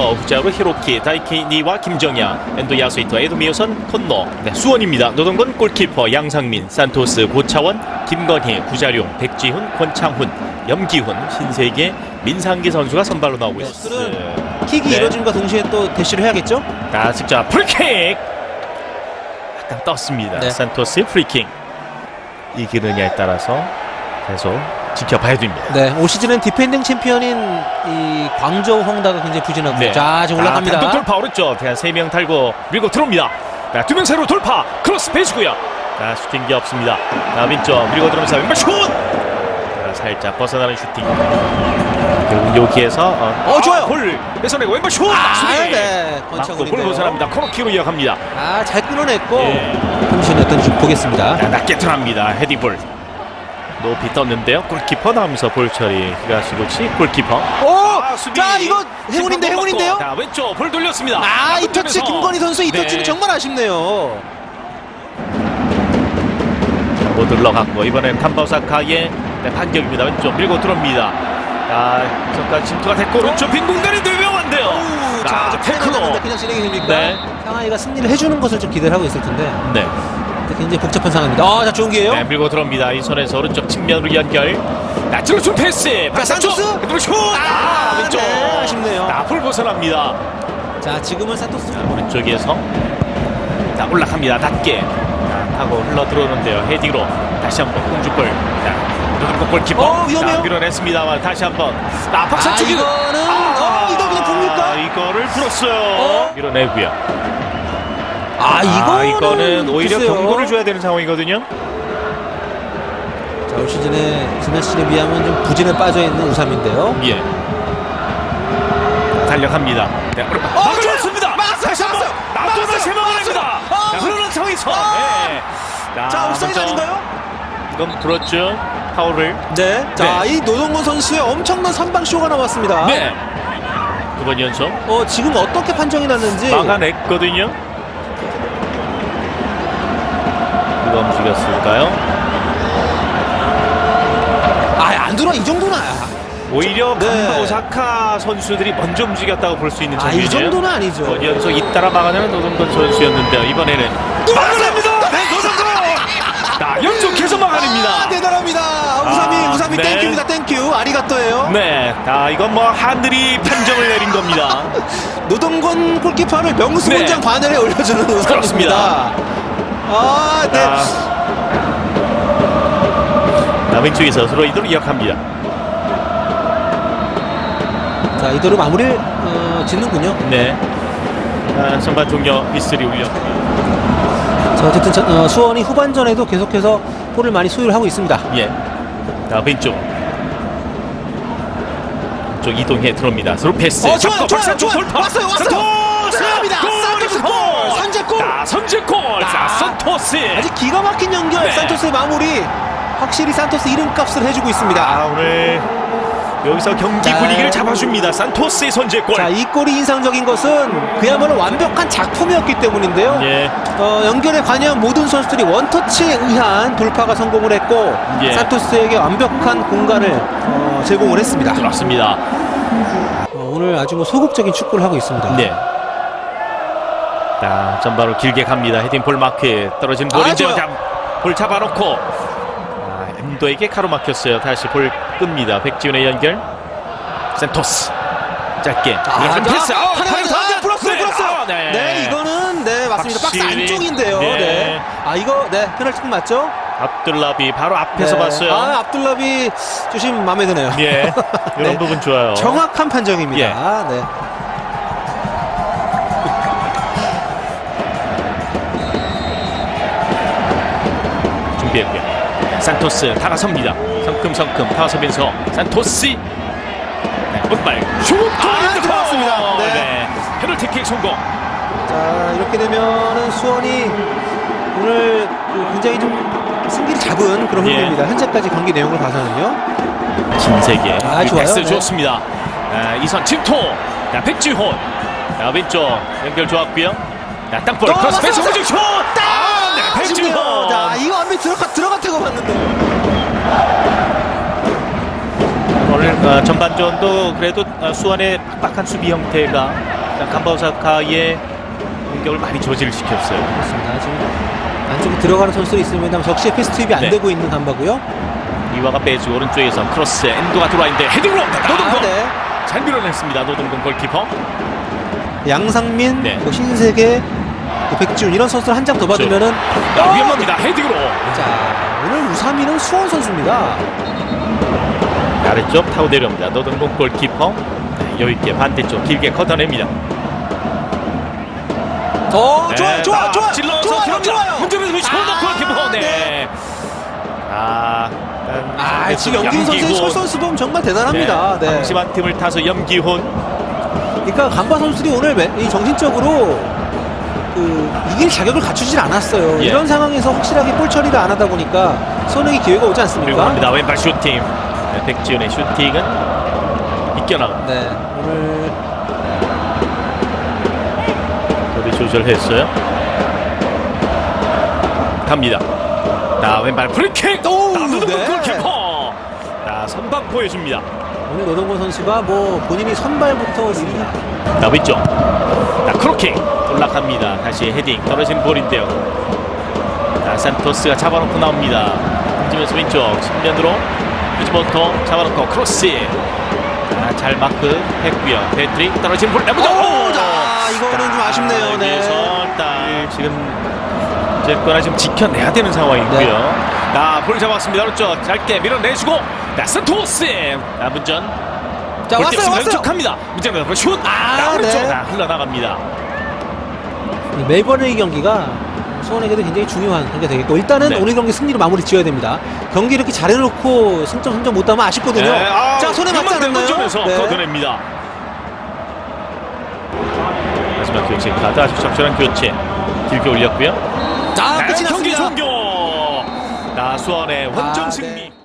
골키퍼 후자로 히로키 다이키니와 김정야 엔도 야수이토 에도미오선 콘노 네, 수원입니다 노동건 골키퍼 양상민 산토스 고차원 김건희 구자룡 백지훈 권창훈 염기훈 신세계 민상기 선수가 선발로 나오고 있습니다 킥이 네. 이뤄짐과 동시에 또 대시를 해야겠죠? 자 직접 프리킥 약간 떴습니다 네. 산토스의 프리킥 이기느냐에 따라서 계속 지켜봐야 됩니다 네, 올 시즌은 디펜딩 챔피언인 이 광저우 홍다가 굉장히 부진하고 네. 자, 지금 올라갑니다. 아, 단독 돌파 오른쪽 대한 3명 달고 밀고 들어옵니다. 자, 두명 사이로 돌파 크로스 빼주고요. 자, 슈팅 기 없습니다. 자, 왼쪽 밀고 들어오면서 왼발 슛! 자, 살짝 벗어나는 슈팅. 결국 여기에서 어, 어, 좋아요. 아, 볼 뺏어내고 왼발 슛! 아, 수비! 네. 맞고 볼 권창훈인데요. 벗어납니다. 코너킥으로 이어갑니다. 아, 잘 끊어냈고 예. 컨디션이 어떤지 보겠습니다. 자, 낮게 들어갑니다. 헤딩볼. 높이 떴는데요. 골키퍼 나오면서 볼 처리. 히가시고치 골키퍼. 오! 아, 수비. 자, 이거 행운인데 행운인데요? 자, 왼쪽 볼 돌렸습니다. 아, 이 터치. 김건희 선수 이 터치는 네. 정말 아쉽네요. 못 들러갔고 이번엔 탐바오사카의 네, 반격입니다. 왼쪽 밀고 들어옵니다. 자, 잠깐 침투가 됐고 오른쪽 빈 공간이 되명한데요. 오, 자, 아, 자. 태클로 그냥 진행이 됩니까? 네. 상하이가 승리를 해주는 것을 좀 기대를 하고 있을 텐데 네. 굉장히 복잡한 상황입니다. 아, 자, 좋은 기회요. 네, 밀고 들어옵니다. 이 선에서 오른쪽 측면으로 연결. 자, 들어준 패스. 자, 산토스. 그대로 슛. 아, 아, 왼쪽. 네, 아쉽네요. 나풀 벗어납니다. 자, 지금은 산토스. 자, 오른쪽에서 자, 올라갑니다. 낮게. 자, 타고 흘러 들어오는데요. 헤딩으로 다시 한번 공주골. 자, 노동국 골키퍼. 어, 위험해요. 자, 밀어냈습니다만 다시 한번. 나 박사 아, 쪽이 이거는 어, 이거 그냥 봅니까? 이거를 풀었어요. 어? 밀어내고요. 아, 아, 이거는 오히려 글쎄요. 경고를 줘야 되는 상황이거든요. 자, 올 시즌에 지난 시즌에 비하면 좀 부진에 빠져 있는 우삼인데요. 예. 달려갑니다. 네, 오른발. 어, 막아줬습니다. 막았어요, 다시 한번 막았어요. 나또는 막았어요, 세 명을 막았어요. 합니다. 아, 자, 흐르는 상황에서. 아. 네. 자, 옵사이드 먼저 아닌가요? 이건 불었죠. 파울을. 네. 자, 네. 이 노동건 선수의 엄청난 선방 쇼가 나왔습니다. 네. 두 번 연속 어, 지금 어떻게 판정이 났는지 막아냈거든요. 누가 움직였을까요? 아, 안 들어 이 정도는 아, 오히려 네. 간바 오사카 선수들이 먼저 움직였다고 볼 수 있는 아, 이 장면이에요. 정도는 아니죠. 두번 연속 잇따라 막아내는 노동건 선수였는데요. 이번에는 막아냅니다. 네, 노동건. 자, 연속해서 아, 막아냅니다. 대단합니다. 우삼이 아, 우삼이 네. 땡큐입니다. 땡큐. 아리가또예요. 네, 자 이건 뭐 하늘이 판정을 내린 겁니다. 노동건 골키퍼를 명수훈장 네. 바늘에 올려주는 우삼입니다. 그렇습니다. 아, 네. 자, 자, 왼쪽에서 서로 이도로 이어갑니다. 자, 이대로 마무리를 어, 짓는군요. 네. 아, 선발 동료 미스리 울렸고요. 자, 어쨌든 저- 어, 수원이 후반전에도 계속해서 볼을 많이 소유를 하고 있습니다. 예. 자, 왼쪽. 쪽 이동해 들어옵니다. 서로 패스. 어, 좋아요, 박찬종 좋아요. 돌파. 왔어요, 왔어요. 선제골! 자, 선제골! 자, 아. 산토스! 아주 기가 막힌 연결 네. 산토스의 마무리 확실히 산토스 이름값을 해주고 있습니다. 아, 오늘 여기서 경기 자. 분위기를 잡아줍니다. 산토스의 선제골. 자, 이 골이 인상적인 것은 그야말로 완벽한 작품이었기 때문인데요. 예. 어, 연결에 관여한 모든 선수들이 원터치에 의한 돌파가 성공을 했고 예. 산토스에게 완벽한 공간을 어, 제공을 했습니다. 그렇습니다. 어, 오늘 아주 뭐 소극적인 축구를 하고 있습니다. 네. 자, 전바로 길게 갑니다. 헤딩 볼 마크 떨어진 아, 볼인데요. 자, 볼 잡아놓고 아, 엔도에게 가로막혔어요. 다시 볼 끕니다. 백지훈의 연결. 센토스 짧게 아, 이런 자, 패스. 아, 하나, 하나, 하나, 불었어요, 네. 아, 이거는 네 맞습니다. 박스 안쪽인데요. 네. 네. 아 이거 네 페널티 맞죠? 압둘라비 바로 앞에서 네. 봤어요. 아 압둘라비 조심 마음에 드네요. 예, 이런 네. 부분 좋아요. 정확한 판정입니다. 예. 네. 준비했고요. 산토스 다가섭니다. 성큼성큼 다가서면서 산토스 네, 오른발 슛! 아, 들어갔습니다. 네. 네. 페널티킥 성공. 자 이렇게 되면은 수원이 오늘 그 굉장히 좀 승기를 잡은 그런 예. 흐름입니다. 현재까지 경기 내용을 봐서는요. 신세계 아, 좋아요. 패스 네. 좋습니다. 아, 이선 침투. 자, 백지훈. 자, 왼쪽 연결 좋았고요. 자, 땅볼 또 크로스 패스 왔어요. 오른쪽 슛! 아, 네. 아쉽네요. 자 이거 들어가 들어갔다고 봤는데. 오늘 어, 전반전도 그래도 어, 수원의 빡빡한 수비 형태가 감바오사카의 공격을 많이 저질시켰어요. 그렇습니다. 지금 안쪽에 들어가는 선수들이 있습니다. 적시에 패스 투입이 안 네. 되고 있는 간바고요. 이화가 빼주고 오른쪽에서 크로스 엔도가 들어와 있는데 헤딩으로 노동건 아, 네. 잘 밀어냈습니다. 노동건 골키퍼. 양상민, 네. 뭐 신세계, 뭐 백지훈 이런 선수들 한장 더 받으면은 자, 어! 위험합니다. 헤딩으로 자 오늘 우삼이는 수원 선수입니다. 아래쪽 타고 내려옵니다. 노동건 골키퍼 네, 여유 있게 반대쪽 길게 걷어냅니다. 어 네, 좋아요 좋아 자, 좋아 찔러서 좋아요. 좋아요. 문제는 위치 골 골키퍼. 네. 아, 일단 아 지금 영균 선수의. 솔선수범 정말 대단합니다. 네. 방심한 팀을 타서 염기훈 그러니까 간바 선수들이 오늘 매- 이 정신적으로 그 이길 자격을 갖추질 않았어요. 예. 이런 상황에서 확실하게 볼 처리를 안 하다 보니까 손흥이 기회가 오지 그리고 않습니까? 합니다. 왼발 슈팅. 네, 백지훈의 슈팅은 이겨나갑니다. 네 오늘 거리 조절했어요. 갑니다. 자 왼발 프리킥. 오, 나누는 네. 골키퍼. 자 선방 보여줍니다. 오늘 노동건 선수가 뭐 본인이 선발부터 이자 왼쪽. 자 크로킹 올라갑니다. 다시 헤딩 떨어진 볼인데요. 자 산토스가 잡아놓고 나옵니다. 던지면서 왼쪽 측면으로 유즈모토 잡아놓고 크로스. 자, 잘 마크 했고요. 배트릭 떨어진 볼 내보자. 오, 자, 이거는 좀 아쉽네요. 네. 일단 지금 어쨌거나 지금 지켜내야 되는 상황이고요. 네. 자, 볼 잡았습니다. 오른쪽 짧게 밀어내주고 자, 산토스. 자, 문전. 자 왔어요 왔어요. 문전은 앞으로 슛. 아, 자, 오른쪽 네. 다 흘러나갑니다. 이 멜버른의 경기가 수원에게도 굉장히 중요한 경기가 되겠고 일단은 네. 오늘 경기 승리로 마무리 지어야 됩니다. 경기 이렇게 잘해놓고 승점 3점 못 따면 아쉽거든요. 네, 아, 자 손에 맞지 않았나요? 네. 걷어냅니다. 마지막 교체 카드 아주 적절한 교체 길게 올렸고요. 자 네, 끝이 경기 났습니다. 종료. 나 수원의 원정 아, 승리. 네.